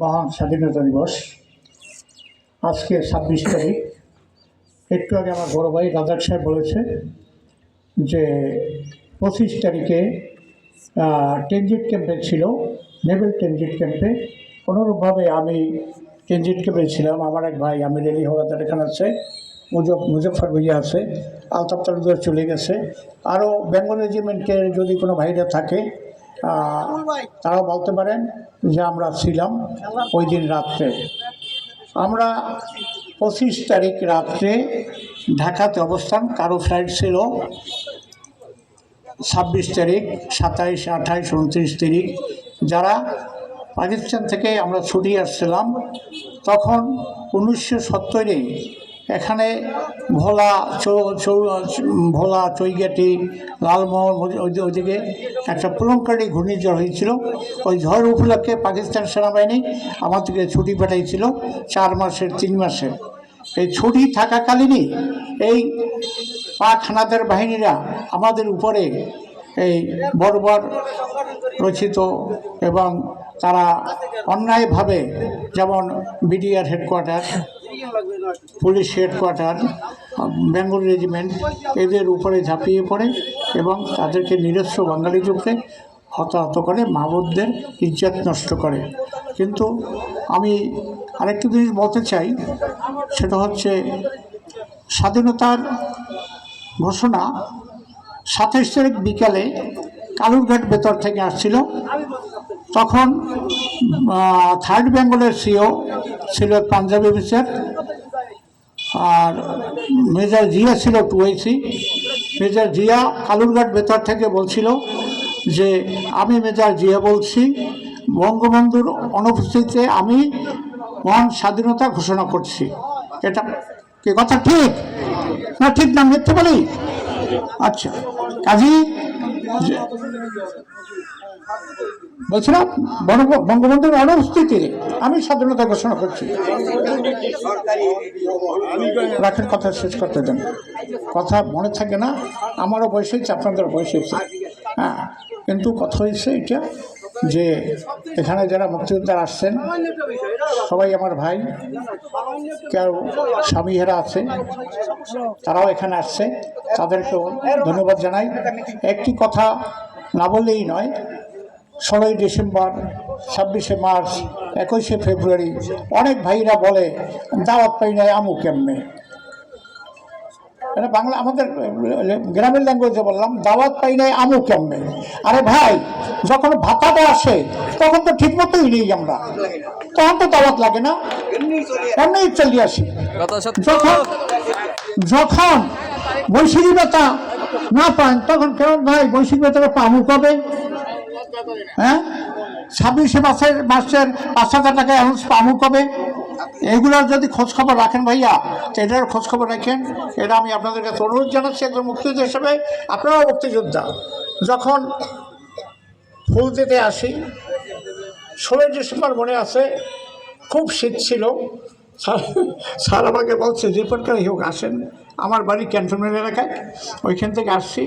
মহান স্বাধীনতা দিবস। আজকে ছাব্বিশ তারিখ। একটু আগে আমার বড় ভাই রাজাক সাহেব বলেছে যে, পঁচিশ তারিখে টেনজিট ক্যাম্পে ছিল নেভেল টেনজিট ক্যাম্পে। অনুরূপভাবে আমি টেনজিট ক্যাম্পে ছিলাম। আমার এক ভাই আমির আলী হওয়াদার এখানে আছে, মুজফ মুজফর ভাইয়া আছে, আলতাফ চলে গেছে। আরও বেঙ্গল রেজিমেন্টের যদি কোনো ভাইরা থাকে তারাও বলতে পারেন যে আমরা ছিলাম ওই দিন রাত্রে। আমরা পঁচিশ তারিখ রাত্রে ঢাকাতে অবস্থান, কারও ফ্লাইট ছিল ছাব্বিশ তারিখ, সাতাইশ, আঠাইশ, উনত্রিশ তারিখ। যারা পাকিস্তান থেকে আমরা ছুটি আসছিলাম, তখন উনিশশো সত্তরে এখানে ভোলা ভোলা, চৈগাটি, লালমোহন ওই- ওই- ওইদিকে একটা প্রলঙ্কারী ঘূর্ণিঝড় হয়েছিল। ওই ঝড় উপলক্ষে পাকিস্তান সেনাবাহিনী আমাদেরকে ছুটি পাঠাইছিল চার মাসের, তিন মাসের। এই ছুটি থাকাকালীনই এই পাক হানাদার বাহিনীরা আমাদের উপরে এই বর্বর রচিত এবং তারা অন্যায়ভাবে যেমন BDR headquarter police headquarter Bengal regiment এদের উপরে ঝাঁপিয়ে পড়ে এবং তাদেরকে নিজস্ব বাঙালির উপরে হতাহত করে, মাহবুবদের ইজ্জত নষ্ট করে। কিন্তু আমি আরেকটি জিনিস বলতে চাই, সেটা হচ্ছে স্বাধীনতার ঘোষণা সাতাইশ তারিখ বিকালে কালুরঘাট ভেতর থেকে আসছিল। তখন থার্ড বেঙ্গলের সিও ছিল পাঞ্জাবি অফিসার আর মেজর জিয়া ছিল two IC major Zia Kalurghat ভেতর থেকে বলছিল যে, আমি মেজর জিয়া বলছি। বঙ্গবন্ধুর অনুপস্থিতিতে আমি মহান স্বাধীনতা ঘোষণা করছি। এটা কি কথা ঠিক? না ঠিক না মিথ্যে বলি? আচ্ছা কাজী বলছিলাম, বঙ্গ- বঙ্গবন্ধুর অনুপস্থিতিতে আমি স্বাধীনতা ঘোষণা করছি। রাখের কথা শেষ করতে দেন। কথা মনে থাকে না। আমারও বয়স হয়েছে আপনাদের বয়স হয়েছে। হ্যাঁ কিন্তু কথা হয়েছে এটা যে এখানে যারা মুক্তিযোদ্ধারা আসছেন, সবাই আমার ভাই, কেউ স্বামীহেরা আছে, তারাও এখানে আসছে, তাদেরকেও ধন্যবাদ জানাই। একটি কথা না বললেই নয়, ষোলোই ডিসেম্বর, ছাব্বিশে মার্চ, একুশে ফেব্রুয়ারি অনেক ভাইরা বলে, দাওয়াত পাই নাই, আমু কেমনে? এটা বাংলা আমাদের গ্রামের ল্যাঙ্গুয়েজে বললাম দাওয়াত পাই নাই আমু কেমনে আরে ভাই যখন ভাতাটা আসে তখন তো ঠিক মতোই নেই আমরা। তখন তো দাওয়াত লাগে না। এমনি চলিয়ে আসি। যখন যখন বৈশাখী বেতা না পান তখন কেমন ভাই বৈশাখী বেতাটা পামু কবে হ্যাঁ? ছাব্বিশে মাসের মাসের পাঁচ হাজার টাকা অ্যানাউন্স পামু কবে এগুলোর যদি খোঁজ খবর রাখেন ভাইয়া এটার খোঁজ খবর রাখেন, এটা আমি আপনাদের কাছে অনুরোধ জানাচ্ছি একজন মুক্তিযোদ্ধা হিসেবে। আপনারাও মুক্তিযোদ্ধা। যখন ফুল দিতে আসি, ষোলোই ডিসেম্বর মনে আছে, খুব শীত ছিল। স্যার আমাকে বলছে, যে প্রকার হোক আসেন, আমার বাড়ি ক্যান্টনমেন্ট এলাকায়। ওইখান থেকে আসছি।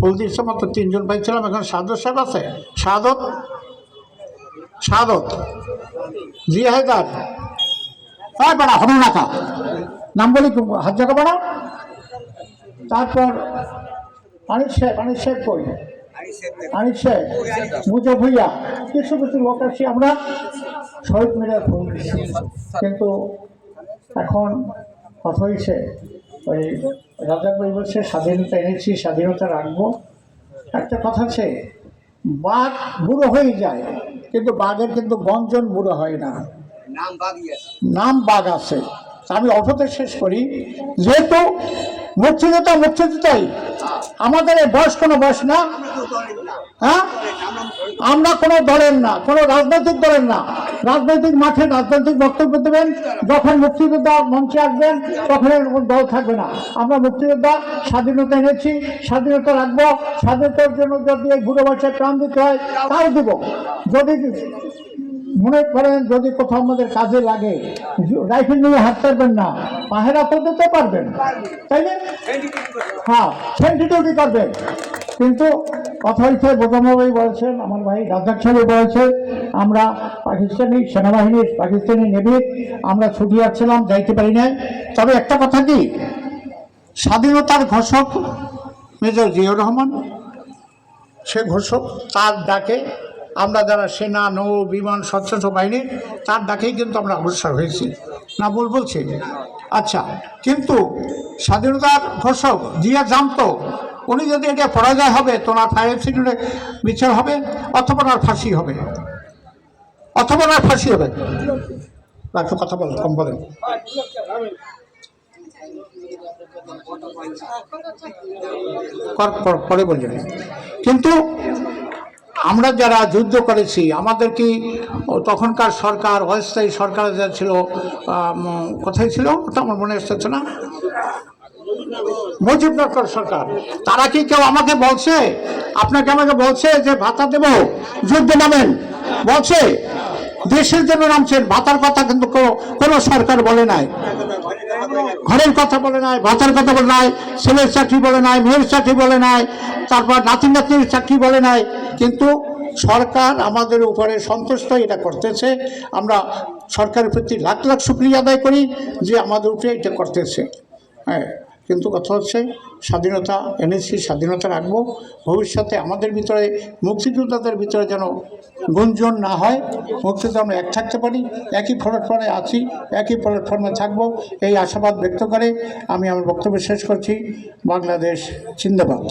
ফুল দিচ্ছে মাত্র তিনজন পাইছিলাম, এখন সাদত সাহেব আছে। সাদত? সাদত। জি হায়দার হ্যাঁ বেড়া হলো নাকা নাম বলি হাত জায়গা বেড়া। তারপর আনিস সাহেব আনিস সাহেব কই? আনিস সাহেব মুজা ভুইয়া। কিছু কিছু লোক আছি আমরা, শহীদ ফুল কিন্তু এখন কথা হয়েছে, ওই রাজা ভাই বলছে, স্বাধীনতা এনেছি, স্বাধীনতা রাখব। একটা কথা আছে, বাঘ বুড়ো হয়ে যায়, কিন্তু বাঘের কিন্তু গঞ্জন বুড়ো হয় না। নাম বাঘ আছে। আমি অল্পতে শেষ করি। যেহেতু মুক্তিযোদ্ধা মুক্তিযোদ্ধাই আমাদের এই বয়স কোনো বয়স না। হ্যাঁ? আমরা কোনো দলের না, কোনো রাজনৈতিক দলের না। রাজনৈতিক মাঠে রাজনৈতিক বক্তব্য দেবেন। যখন মুক্তিযোদ্ধা মঞ্চে আসবেন, তখন দল থাকবে না। আমরা মুক্তিযোদ্ধা, স্বাধীনতা এনেছি, স্বাধীনতা রাখব। স্বাধীনতার জন্য যদি বুড়ো বয়সে প্রাণ দিতে হয়, তাও দেবো। যদি মনে করেন যদি কোথাও আমাদের কাজে লাগে রাইফেল নিয়ে হাত পারবেন না, পাহেরা তো দিতে পারবেন, তাই না? হ্যাঁ সেন্টি ডিউটি করবেন? কিন্তু কথা হচ্ছে বোঝামাবাই বলেছেন, আমার ভাই রাজাক সাহেব বলেছে, আমরা পাকিস্তানি সেনাবাহিনীর পাকিস্তানি নেভির আমরা ছুটি আসছিলাম যাইতে পারি নাই। তবে একটা কথা কি? স্বাধীনতার ঘোষক মেজর জিয়াউর রহমান, সে ঘোষক তার ডাকে আমরা যারা সেনা, নৌ, বিমান সশস্ত্র বাহিনী, তার ডাকেই কিন্তু আমরা অগ্রসর হয়েছি। না বল বলছি? আচ্ছা কিন্তু স্বাধীনতার ঘোষক জিয়া জানতো, উনি যদি এটা পরাজয় হবে, তো ওনার ফায়ার অ্যাক্সিডেন্টে বিচার হবে, অথবা ওনার ফাঁসি হবে। অথবা ওনার ফাঁসি হবে। রাখো কথা বলেন, কম বলেন। পর- বলবেন কিন্তু আমরা যারা যুদ্ধ করেছি, আমাদের কি তখনকার সরকার, অস্থায়ী সরকার যা ছিল কোথায় ছিল? ওটা আমার মনে আসতেছে না। মুজিবনগর সরকার। তারা কি কেউ আমাকে বলছে? আপনাকে আমাকে বলছে যে ভাতা দেব? যুদ্ধ নামেন। বলছে, দেশের জন্য নামছেন। ভাতার কথা কিন্তু কোনো সরকার বলে নাই। ঘরের কথা বলে নাই ভাতার কথা বলে নাই, ছেলের চাকরি বলে নাই, মেয়ের চাকরি বলে নাই, তারপর নাতি নাতির চাকরি বলে নাই। কিন্তু সরকার আমাদের উপরে সন্তুষ্ট, এটা করতেছে। আমরা সরকারের প্রতি লাখ লাখ শুক্রিয়া আদায় করি যে আমাদের উপরে এটা করতেছে। হ্যাঁ। কিন্তু কথা হচ্ছে স্বাধীনতা এনেছি স্বাধীনতা রাখব। ভবিষ্যতে আমাদের ভিতরে, মুক্তিযোদ্ধাদের ভিতরে যেন গুঞ্জন না হয় মুক্তিতে আমরা এক থাকতে পারি, একই প্ল্যাটফর্মে আছি, একই প্ল্যাটফর্মে থাকব। এই আশাবাদ ব্যক্ত করে আমি আমার বক্তব্য শেষ করছি। বাংলাদেশ জিন্দাবাদ।